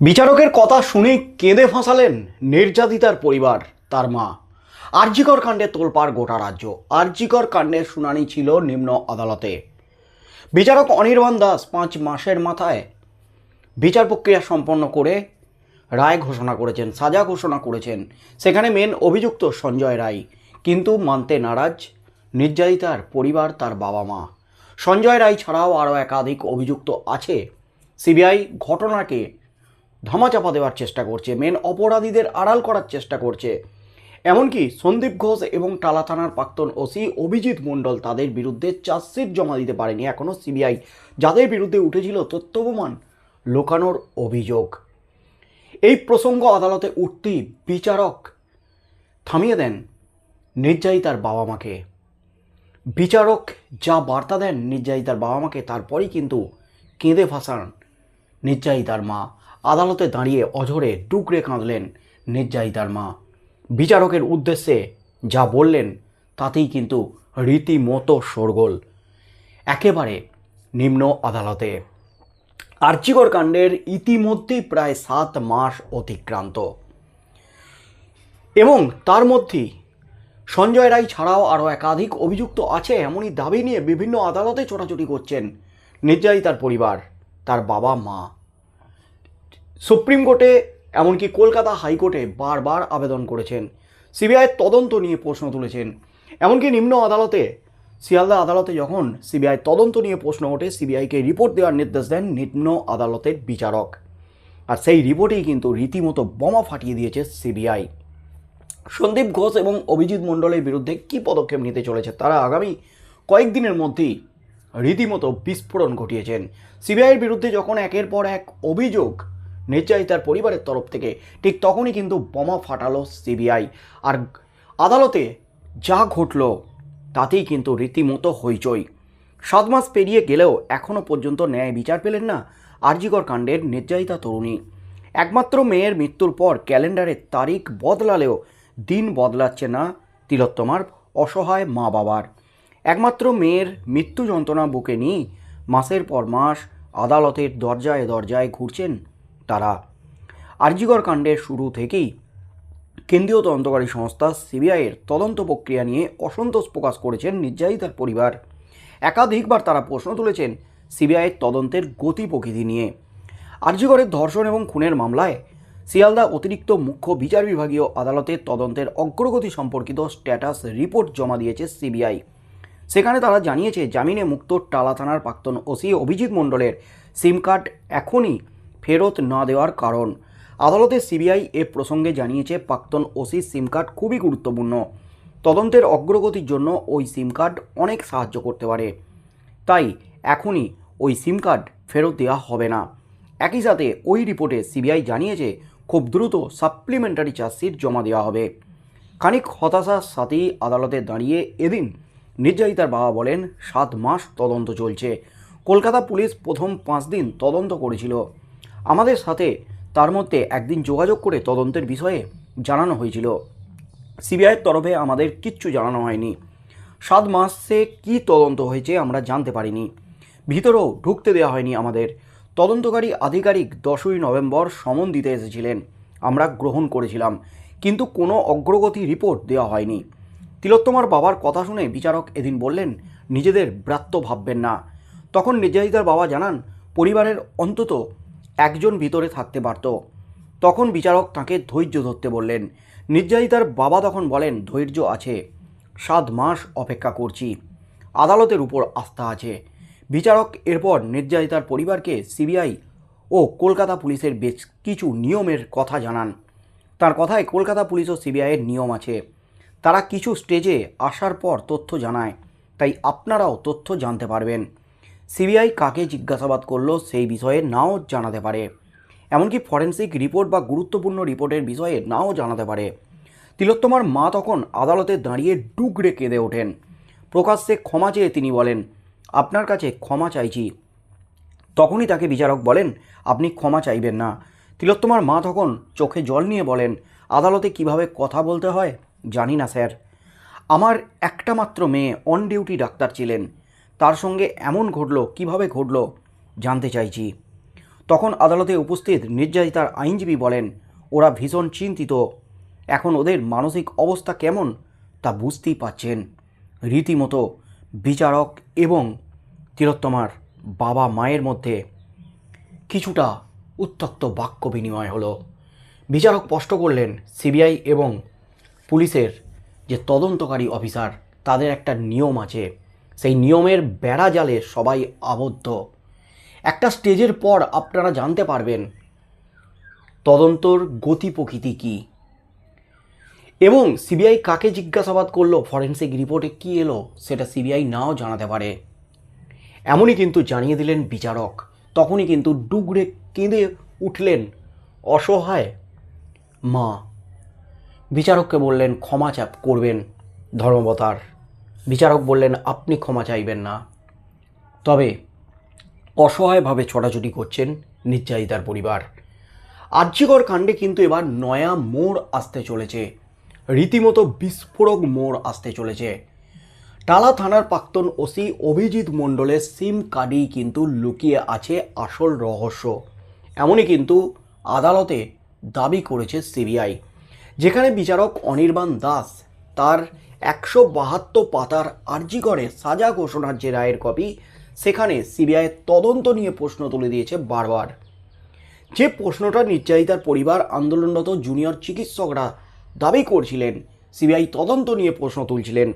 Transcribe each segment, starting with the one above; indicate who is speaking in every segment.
Speaker 1: বিচারকের কথা শুনে কেঁদে ফাঁসালেন নির্যাতিতার পরিবার তার মা। আরজিকর কাণ্ডে তোলপাড় গোটা রাজ্য। আরজিকর কাণ্ডের শুনানি ছিল নিম্ন আদালতে। বিচারক অনির্বাণ দাস পাঁচ মাসের মাথায় বিচার প্রক্রিয়া সম্পন্ন করে রায় ঘোষণা করেছেন, সাজা ঘোষণা করেছেন। সেখানে মেন অভিযুক্ত সঞ্জয় রায়। কিন্তু মানতে নারাজ নির্যাতিতার পরিবার তার বাবা মা। সঞ্জয় রায় ছাড়াও আরও একাধিক অভিযুক্ত আছে। সিবিআই ঘটনাকে ধামাচাপা দেওয়ার চেষ্টা করছে মেন অপরাধীদের আড়াল করার চেষ্টা করছে। এমনকি সন্দীপ ঘোষ এবং টালা থানার প্রাক্তন ওসি অভিজিৎ মণ্ডল তাদের বিরুদ্ধে চার্জশিট জমা দিতে পারেনি এখনও সিবিআই। যাদের বিরুদ্ধে উঠেছিল তথ্য লোকানোর অভিযোগ। এই প্রসঙ্গ আদালতে উঠতেই বিচারক। থামিয়ে দেন নির্যাতিতার বাবা মাকে। বিচারক যা বার্তা দেন নির্যাতিতার বাবা মাকে, তারপরেই কিন্তু কেঁদে ভাসান নির্যাতিতার মা। আদালতে দাঁড়িয়ে অঝরে ডুকরে কাঁদলেন নির্যাতিতার মা। বিচারকের উদ্দেশ্যে যা বললেন, তাতেই কিন্তু রীতিমতো শোরগোল। একেবারে নিম্ন আদালতে। আর্চিকর কাণ্ডের ইতিমধ্যেই প্রায় সাত মাস অতিক্রান্ত। এবং তার মধ্যেই সঞ্জয় রায় ছাড়াও আরও একাধিক অভিযুক্ত আছে এমনই দাবি নিয়ে বিভিন্ন আদালতে ছোটাছুটি করছেন নির্যাতিতার পরিবার, তার বাবা মা সুপ্রিম কোর্টে, এমনকি কলকাতা হাইকোর্টে বারবার আবেদন করেছেন। সিবিআইয়ের তদন্ত নিয়ে প্রশ্ন তুলেছেন। এমনকি নিম্ন আদালতে, শিয়ালদা আদালতে যখন সিবিআই তদন্ত নিয়ে প্রশ্ন ওঠে, সিবিআইকে রিপোর্ট দেওয়ার নির্দেশ দেন নিম্ন আদালতের বিচারক। আর সেই রিপোর্টেই কিন্তু রীতিমতো বোমা ফাটিয়ে দিয়েছে সিবিআই। সন্দীপ ঘোষ এবং অভিজিৎ মণ্ডলের বিরুদ্ধে কী পদক্ষেপ নিতে চলেছে তারা আগামী কয়েকদিনের মধ্যেই রীতিমতো বিস্ফোরণ ঘটিয়েছেন। সিবিআইয়ের বিরুদ্ধে যখন একের পর এক অভিযোগ নির্যাতিতার পরিবারের তরফ থেকে। ঠিক তখনই কিন্তু বোমা ফাটালো সিবিআই। আর আদালতে যা ঘটল, তাতেই কিন্তু রীতিমতো হইচই। সাত মাস পেরিয়ে গেলেও এখনও পর্যন্ত ন্যায় বিচার পেলেন না আরজিকর কাণ্ডের নির্যাতিতা তরুণী। একমাত্র মেয়ের মৃত্যুর পর ক্যালেন্ডারের তারিখ বদলালেও দিন বদলাচ্ছে না তিলোত্তমার অসহায় মা বাবার একমাত্র মেয়ের মৃত্যু যন্ত্রণা বুকে নিয়ে মাসের পর মাস আদালতের দরজায় দরজায় ঘুরছেন তারা। আরজিকর কাণ্ডের শুরু থেকেই কেন্দ্রীয় তদন্তকারী সংস্থা সিবিআইয়ের তদন্ত প্রক্রিয়া নিয়ে অসন্তোষ প্রকাশ করেছেন নির্যাতিতার পরিবার। একাধিকবার তারা প্রশ্ন তুলেছেন সিবিআইয়ের তদন্তের গতি প্রকৃতি নিয়ে। আরজিগড়ের ধর্ষণ এবং খুনের মামলায় শিয়ালদা অতিরিক্ত মুখ্য বিচার বিভাগীয় আদালতের তদন্তের অগ্রগতি সম্পর্কিত স্ট্যাটাস রিপোর্ট জমা দিয়েছে সিবিআই। সেখানে তারা জানিয়েছে, জামিনে মুক্ত টালা থানার প্রাক্তন ওসি অভিজিৎ মণ্ডলের সিম কার্ড এখনই ফেরত না দেওয়ার কারণ। আদালতে সিবিআই এ প্রসঙ্গে জানিয়েছে, প্রাক্তন ওসির সিম কার্ড খুবই গুরুত্বপূর্ণ। তদন্তের অগ্রগতির জন্য ওই সিম কার্ড অনেক সাহায্য করতে পারে। তাই এখনই ওই সিম কার্ড ফেরত দেওয়া হবে না। একই সাথে ওই রিপোর্টে সিবিআই জানিয়েছে, খুব দ্রুত সাপ্লিমেন্টারি চার্জশিট জমা দেওয়া হবে। খানিক হতাশার সাথেই আদালতে দাঁড়িয়ে এদিন নির্যাতিতার বাবা বলেন, সাত মাস তদন্ত চলছে। কলকাতা পুলিশ প্রথম পাঁচ দিন তদন্ত করেছিল। আমাদের সাথে তার মধ্যে একদিন যোগাযোগ করে তদন্তের বিষয়ে জানানো হয়েছিল। সিবিআইয়ের তরফে আমাদের কিচ্ছু জানানো হয়নি। সাত মাসে কি তদন্ত হয়েছে আমরা জানতে পারিনি। ভিতরেও ঢুকতে দেওয়া হয়নি আমাদের। তদন্তকারী আধিকারিক দশই নভেম্বর সমন দিতে এসেছিলেন। আমরা গ্রহণ করেছিলাম, কিন্তু কোনো অগ্রগতি রিপোর্ট দেওয়া হয়নি। তিলোত্তমার বাবার কথা শুনে বিচারক এদিন বললেন, নিজেদের ব্রাত্য ভাববেন না। তখন নির্যাতিতার বাবা জানান, পরিবারের অন্তত একজন ভিতরে থাকতে পারত। তখন বিচারক তাকে ধৈর্য ধরতে বললেন, নির্যাতিতার বাবা তখন বলেন, ধৈর্য আছে, সাত মাস অপেক্ষা করছি, আদালতের উপর আস্থা আছে। বিচারক এরপর নির্যাতিতার পরিবারকে সিবিআই ও কলকাতা পুলিশের বেশ কিছু নিয়মের কথা জানান। তার কথায় কলকাতা পুলিশ ও সিবিআইয়ের নিয়ম আছে। তারা কিছু স্টেজে আসার পর তথ্য জানায়, তাই আপনারাও তথ্য জানতে পারবেন। সিবিআই কাকে জিজ্ঞাসাবাদ করল সেই বিষয়ে নাও জানাতে পারে। এমনকি ফরেন্সিক রিপোর্ট বা গুরুত্বপূর্ণ রিপোর্টের বিষয়ে নাও জানাতে পারে। তিলোত্তমার মা তখন আদালতে দাঁড়িয়ে ডুগরে কেঁদে ওঠেন। প্রকাশ্যে ক্ষমা চেয়ে তিনি বলেন, আপনার কাছে ক্ষমা চাইছি। তখনই তাকে বিচারক বলেন, আপনি ক্ষমা চাইবেন না। তিলোত্তমার মা তখন চোখে জল নিয়ে বলেন, আদালতে কীভাবে কথা বলতে হয় জানি না, স্যার। আমার একটা মাত্র মেয়ে, অন ডিউটি ডাক্তার ছিলেন। তার সঙ্গে এমন ঘটলো, কীভাবে ঘটলো জানতে চাইছি। তখন আদালতে উপস্থিত নির্যাতিতার আইনজীবী বলেন, ওরা ভীষণ চিন্তিত। এখন ওদের মানসিক অবস্থা কেমন তা বুঝতেই পাচ্ছেন রীতিমতো বিচারক এবং তিলোত্তমার বাবা মায়ের মধ্যে কিছুটা উত্তক্ত বাক্য বিনিময় হলো। বিচারক স্পষ্ট করলেন, সিবিআই এবং পুলিশের যে তদন্তকারী অফিসার, তাদের একটা নিয়ম আছে। সেই নিয়মের বেড়া জালে সবাই আবদ্ধ। একটা স্টেজের পর আপনারা জানতে পারবেন, তদন্তর গতি প্রকৃতি কী। এবং সিবিআই কাকে জিজ্ঞাসাবাদ করল, ফরেন্সিক রিপোর্টে কী এলো, সেটা সিবিআই নাও জানাতে পারে। এমনই কিন্তু জানিয়ে দিলেন বিচারক। তখনই কিন্তু ডুগরে কেঁদে উঠলেন অসহায় মা। বিচারককে বললেন, ক্ষমা চাপ করবেন ধর্মবতার। বিচারক বললেন, আপনি ক্ষমা চাইবেন না। তবে অসহায়ভাবে ছোটাছুটি করছেন নির্যাতিতার পরিবার। আর্যিকর কাণ্ডে কিন্তু এবার নয়া মোড় আসতে চলেছে। রীতিমতো বিস্ফোরক মোড় আসতে চলেছে। টালা থানার প্রাক্তন ওসি অভিজিৎ মণ্ডলের সিম কার্ডেই কিন্তু লুকিয়ে আছে আসল রহস্য। এমনই কিন্তু আদালতে দাবি করেছে সিবিআই, যেখানে বিচারক অনির্বাণ দাস তার একশো বাহাত্তর পাতার আর্জি করে সাজা ঘোষণার যে রায়ের কপি, সেখানে সিবিআইয়ের তদন্ত নিয়ে প্রশ্ন তুলে দিয়েছে বারবার। যে প্রশ্নটা নির্যাতিতার পরিবার আন্দোলনরত জুনিয়র চিকিৎসকরা দাবি করছিলেন, সিবিআই তদন্ত নিয়ে প্রশ্ন তুলছিলেন।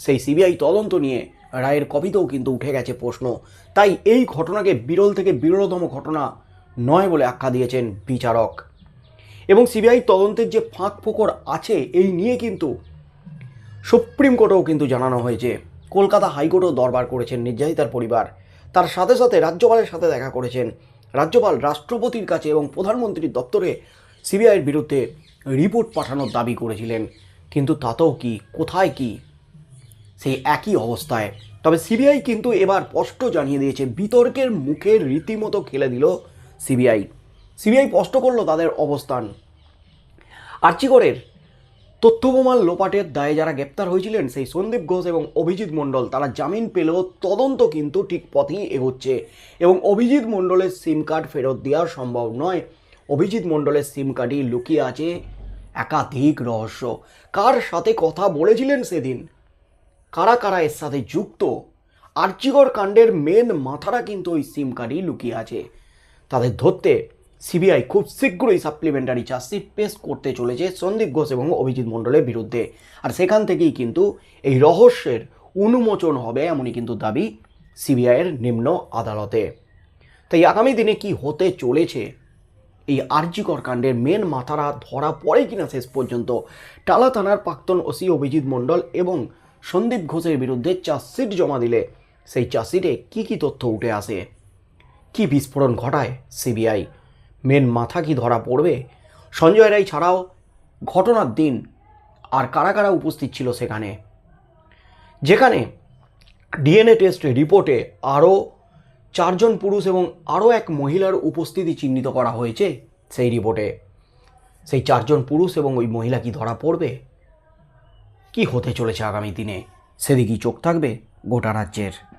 Speaker 1: সেই সিবিআই তদন্ত নিয়ে রায়ের কপিতেও কিন্তু উঠে গেছে প্রশ্ন। তাই এই ঘটনাকে বিরল থেকে বিরলতম ঘটনা নয় বলে আখ্যা দিয়েছেন বিচারক। এবং সিবিআই তদন্তের যে ফাঁক ফোকর আছে, এই নিয়ে কিন্তু সুপ্রিম কোর্টেও কিন্তু জানানো হয়েছে, কলকাতা হাইকোর্টও দরবার করেছেন নির্যাতিতার পরিবার। তার সাথে সাথে রাজ্যপালের সাথে দেখা করেছেন রাজ্যপাল, রাষ্ট্রপতির কাছে এবং প্রধানমন্ত্রীর দপ্তরে সিবিআইয়ের বিরুদ্ধে রিপোর্ট পাঠানোর দাবি করেছিলেন। কিন্তু তাতেও কি, কোথায় কি, সেই একই অবস্থায়। তবে সিবিআই কিন্তু এবার স্পষ্ট জানিয়ে দিয়েছে, বিতর্কের মুখে রীতিমতো খেলে দিল সিবিআই। সিবিআই স্পষ্ট করল তাদের অবস্থান। আর্চিকরের তথ্য প্রমাণ লোপাটের দায়ে যারা গ্রেপ্তার হয়েছিলেন, সেই সন্দীপ ঘোষ এবং অভিজিৎ মণ্ডল, তারা জামিন পেলেও তদন্ত কিন্তু ঠিক পথেই এগোচ্ছে। এবং অভিজিৎ মণ্ডলের সিম কার্ড ফেরত দেওয়া সম্ভব নয়। অভিজিৎ মণ্ডলের সিম কার্ডই লুকিয়ে আছে একাধিক রহস্য। কার সাথে কথা বলেছিলেন সেদিন? কারা কারা এর সাথে যুক্ত? আর্চিগর কাণ্ডের মেন মাথারা কিন্তু ওই সিম কার্ডই লুকিয়ে আছে। তাদের ধরতে সিবিআই খুব শীঘ্রই সাপ্লিমেন্টারি চার্জশিট পেশ করতে চলেছে সন্দীপ ঘোষ এবং অভিজিৎ মণ্ডলের বিরুদ্ধে। আর সেখান থেকেই কিন্তু এই রহস্যের উন্মোচন হবে এমনই কিন্তু দাবি সিবিআইয়ের নিম্ন আদালতে। তাই আগামী দিনে কি হতে চলেছে? এই আর্যিকর কাণ্ডের মেন মাথারা ধরা পড়ে কিনা শেষ পর্যন্ত? টালা থানার প্রাক্তন ওসি অভিজিৎ মণ্ডল এবং সন্দীপ ঘোষের বিরুদ্ধে চার্জশিট জমা দিলে সেই চার্জশিটে কী কী তথ্য উঠে আসে? কি বিস্ফোরণ ঘটায় সিবিআই? মেন মাথা কি ধরা পড়বে? সঞ্জয় রায় ছাড়াও ঘটনার দিন আর কারা কারা উপস্থিত ছিল সেখানে? যেখানে ডিএনএ টেস্ট রিপোর্টে আরও চারজন পুরুষ এবং আরও এক মহিলার উপস্থিতি চিহ্নিত করা হয়েছে সেই রিপোর্টে। সেই চারজন পুরুষ এবং ওই মহিলা কি ধরা পড়বে? কি হতে চলেছে আগামী দিনে? সেদিকেই চোখ থাকবে গোটা রাজ্যের।